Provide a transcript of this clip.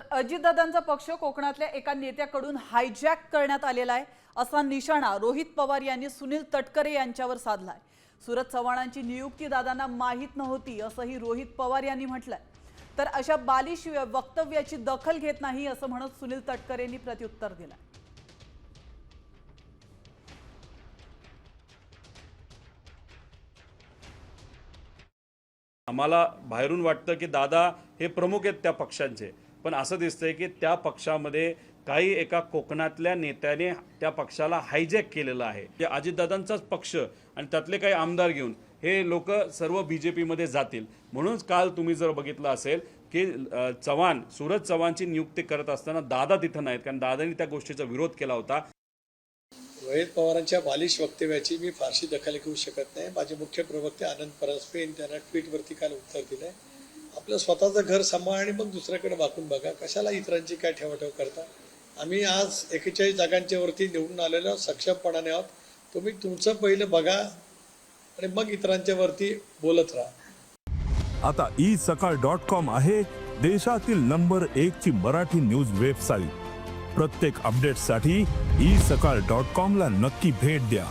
तर अजितदादांचा पक्ष कोकणातल्या एका नेत्याकडून हायजॅक करण्यात आलेला आहे. असा निशाणा रोहित पवार यांनी सुनील तटकरे यांच्यावर साधलाय. सुरत चव्हाणांची नियुक्ती दादांना माहीत नव्हती असंही रोहित पवार यांनी म्हटलंय. तर अशा बालिश वक्तव्याची दखल घेत नाही असं म्हणत सुनील तटकरेंनी प्रत्युत्तर दिलंय. आम्हाला बाहेरून वाटतं की दादा हे प्रमुख आहेत त्या पक्षांचे. पण असं दिसतंय की त्या पक्षामध्ये काही एका कोकणातल्या नेत्याने त्या पक्षाला हायजॅक केलेलं आहे. अजितदादांचाच पक्ष आणि त्यातले काही आमदार घेऊन हे लोक सर्व बी जे पीमध्ये जातील. म्हणूनच काल तुम्ही जर बघितलं असेल की चव्हाण सूरज चव्हाणची नियुक्ती करत असताना दादा तिथं नाहीत कारण दादांनी त्या गोष्टीचा विरोध केला होता. रोहित पवारांच्या बालिश वक्तव्याची मी फारशी दखल घेऊ शकत नाही. माझे मुख्य प्रवक्ते आनंद परस्पे यांनी त्यांना ट्विटवरती काल उत्तर दिलंय. आपलं स्वतःचं घर सांभाळ आणि मग दुसऱ्याकडे वाकून बघा. कशाला इतरांची काय ठेवाठेव करता? आम्ही आज एकेचाळीस जागांच्या वरती निवडून आलेलो आहोत, सक्षमपणाने आहोत. तुम्ही तुमचं पहिलं बघा आणि मग इतरांच्या वरती बोलत राहा. आता ई सकाळ डॉट कॉम आहे देशातील नंबर एक ची मराठी न्यूज वेबसाईट. प्रत्येक अपडेटसाठी ई सकाळ डॉट कॉम ला नक्की भेट द्या.